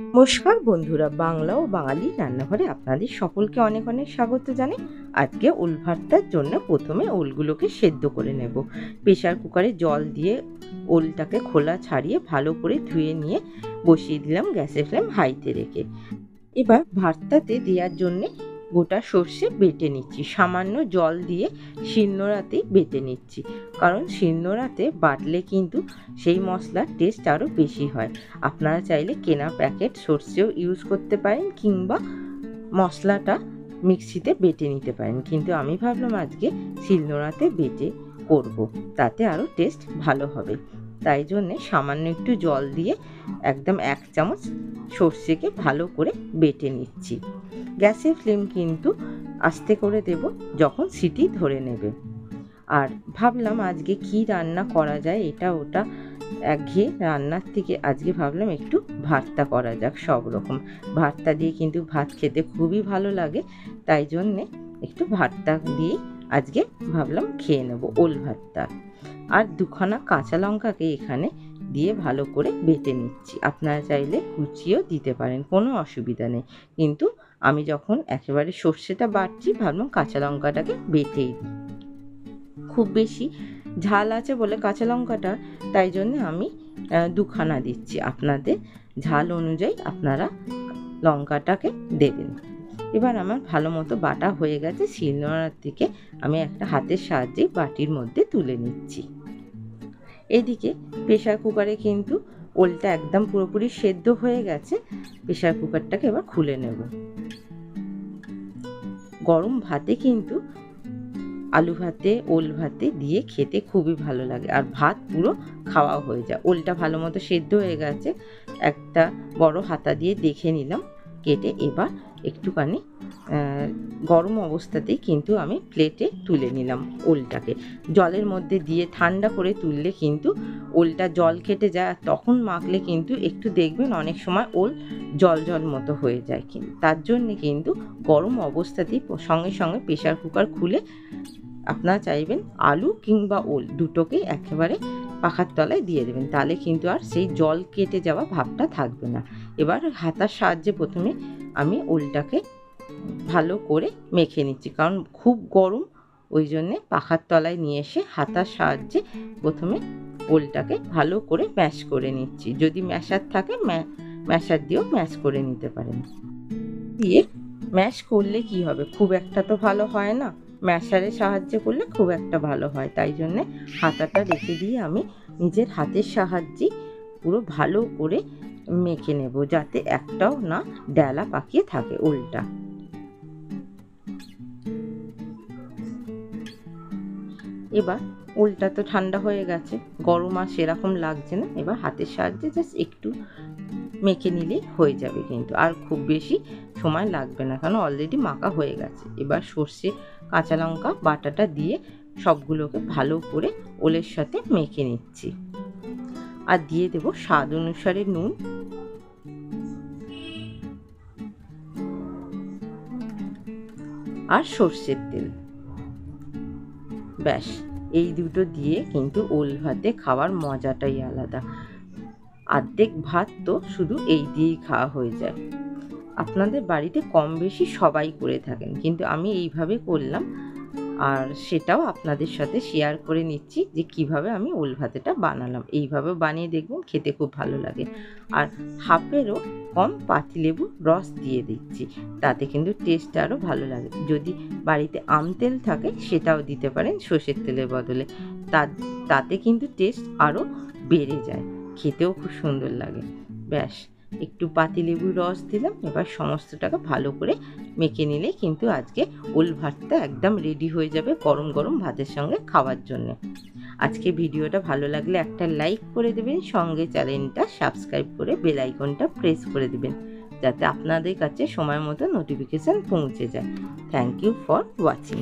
নমস্কার বন্ধুরা, বাংলা ও বাঙালি রান্নাঘরে আপনাদের সকলকে অনেক অনেক স্বাগত জানাই। আজকে ওল ভর্তার জন্য প্রথমে ওলগুলোকে সেদ্ধ করে নেব। প্রেশার কুকারে জল দিয়ে ওলটাকে খোলা ছাড়িয়ে ভালো করে ধুয়ে নিয়ে বসিয়ে দিলাম গ্যাসের ফ্লেম হাইতে রেখে। এবার ভর্তাতে দেওয়ার জন্যে গোটা সর্ষে বেটে নিচ্ছি। সামান্য জল দিয়ে শিলনোড়াতেই বেটে নিচ্ছি। কারণ শিলনোড়াতে বাটলে কিন্তু সেই মশলার টেস্ট আরও বেশি হয়। আপনারা চাইলে কেনা প্যাকেট সর্ষেও ইউজ করতে পারেন কিংবা মশলাটা মিক্সিতে বেটে নিতে পারেন। কিন্তু আমি ভাবলাম আজকে শিলনোড়াতে বেটে করব। তাতে আরও টেস্ট ভালো হবে। তাই জন্যে সামান্য একটু জল দিয়ে একদম এক চামচ সর্ষেকে ভালো করে বেটে নিচ্ছি। গ্যাসের ফ্লেম কিন্তু আস্তে করে দেব যখন সিটি ধরে নেবে। আর ভাবলাম আজকে কি রান্না করা যায় এটা ওটা একঘেয়ে রান্নার থেকে আজকে ভাবলাম একটু ভাতটা করা যাক সব রকম। ভাতটা দিয়ে কিন্তু ভাত খেতে খুবই ভালো লাগে, তাই জন্যে একটু ভর্তা দিয়ে আজকে ভাবলাম খেয়ে নেব ওল ভাতটা। আর দুখানা কাঁচা লঙ্কাকে এখানে দিয়ে ভালো করে বেটে নিচ্ছি। আপনারা চাইলে কুচিও দিতে পারেন, কোনো অসুবিধা নেই। কিন্তু আমি যখন একেবারে সর্ষেটা বাটছি, ভাবলাম কাঁচা লঙ্কাটাকে বেটেই দিই। খুব বেশি ঝাল আছে বলে কাঁচা লঙ্কাটা, তাই জন্য আমি দুখানা দিচ্ছি। আপনাদের ঝাল অনুযায়ী আপনারা লঙ্কাটাকে দেবেন। এবার আমার ভালো মতো বাটা হয়ে গেছে, শিলনোড়ার থেকে আমি একটা হাতের সাহায্যে বাটির মধ্যে তুলে নিচ্ছি। এদিকে প্রেশার কুকারে কিন্তু ওলটা একদম পুরোপুরি সেদ্ধ হয়ে গেছে প্রেশার কুকারটাকে এবার খুলে নেব। গরম ভাতে কিন্তু আলু ভাতে, ওল ভাতে দিয়ে খেতে খুবই ভালো লাগে, আর ভাত পুরো খাওয়া হয়ে যায়। ওলটা ভালো মতো সেদ্ধ হয়ে গেছে, একটা বড় হাতা দিয়ে দেখে নিলাম। কেটে এবার একটুখানি গরম অবস্থাতেই কিন্তু আমি প্লেটে তুলে নিলাম ওলটাকে। জলের মধ্যে দিয়ে ঠান্ডা করে তুললে কিন্তু ওলটা জল কেটে যায় তখন মাখলে কিন্তু একটু দেখবেন অনেক সময় ওল জল জল মতো হয়ে যায় কিন্তু তার জন্যে কিন্তু গরম অবস্থাতেই সঙ্গে সঙ্গে প্রেশার কুকার খুলে আপনারা চাইবেন আলু কিংবা ওল দুটোকেই একেবারে পাখার তলায় দিয়ে দেবেন। তাহলে কিন্তু আর সেই জল কেটে যাওয়া ভাবটা থাকবে না। এবার হাতার সাহায্যে প্রথমে আমি ওলটাকে ভালো করে মেখে নিচ্ছি। কারণ খুব গরম, ওই জন্যে পাখার তলায় নিয়ে এসে হাতার সাহায্যে প্রথমে ওলটাকে ভালো করে ম্যাশ করে নিচ্ছি। যদি ম্যাশার থাকে ম্যাশার দিয়েও ম্যাশ করে নিতে পারেন। দিয়ে ম্যাশ করলে কি হবে? খুব একটা তো ভালো হয় না। ম্যাশারের সাহায্যে করলে খুব একটা ভালো হয়। তাই জন্যে হাতাটা রেখে দিয়ে আমি নিজের হাতের সাহায্যে পুরো ভালো করে মেখে নেব, যাতে একটাও না ডেলা পাকিয়ে থাকে উল্টা। এবার উল্টা তো ঠান্ডা হয়ে গেছে, গরম আর সেরকম লাগছে না। এবার হাতের সাহায্যে জাস্ট একটু মেখে নিলে হয়ে যাবে কিন্তু। আর খুব বেশি সময় লাগবে না, কারণ অলরেডি মাখা হয়ে গেছে। এবার সর্ষে, কাঁচা লঙ্কা, বাটাটা দিয়ে সবগুলোকে ভালো করে ওলের সাথে মেখে নিচ্ছি। আর দিয়ে দেব স্বাদ অনুসারে নুন। আর সর্ষের তেল। ব্যাস, এই দুটো দিয়ে কিন্তু ওল ভাতে খাওয়ার মজাটাই আলাদা। অর্ধেক ভাত তো শুধু এই দিয়েই খাওয়া হয়ে যায়। আপনাদের বাড়িতে কম বেশি সবাই করে থাকেন, কিন্তু আমি এইভাবে করলাম আর সেটাও আপনাদের সাথে শেয়ার করে নিচ্ছি যে কীভাবে আমি ওল ভাতেটা বানালাম। এইভাবে বানিয়ে দেখবেন, খেতে খুব ভালো লাগে। আর হাফেরও কম পাতিলেবু রস দিয়ে দিচ্ছি, তাতে কিন্তু টেস্ট আরও ভালো লাগে। যদি বাড়িতে আম তেল থাকে, সেটাও দিতে পারেন সর্ষের তেলের বদলে। তাতে কিন্তু টেস্ট আরও বেড়ে যায়। খেতেও খুব সুন্দর লাগে। ব্যাস, একটু পাতিলেবুর রস দিলাম, এবার সমস্তটাকে ভালো করে মেখে নিলে কিন্তু আজকে ওল ভাতটা একদম রেডি হয়ে যাবে গরম গরম ভাতের সঙ্গে খাওয়ার জন্য। আজকে ভিডিওটা ভালো লাগলে একটা লাইক করে দেবেন, সঙ্গে চ্যানেলটা সাবস্ক্রাইব করে বেল আইকনটা প্রেস করে দেবেন, যাতে আপনাদের কাছে সময় মতো নোটিফিকেশান পৌঁছে যায়। Thank you for watching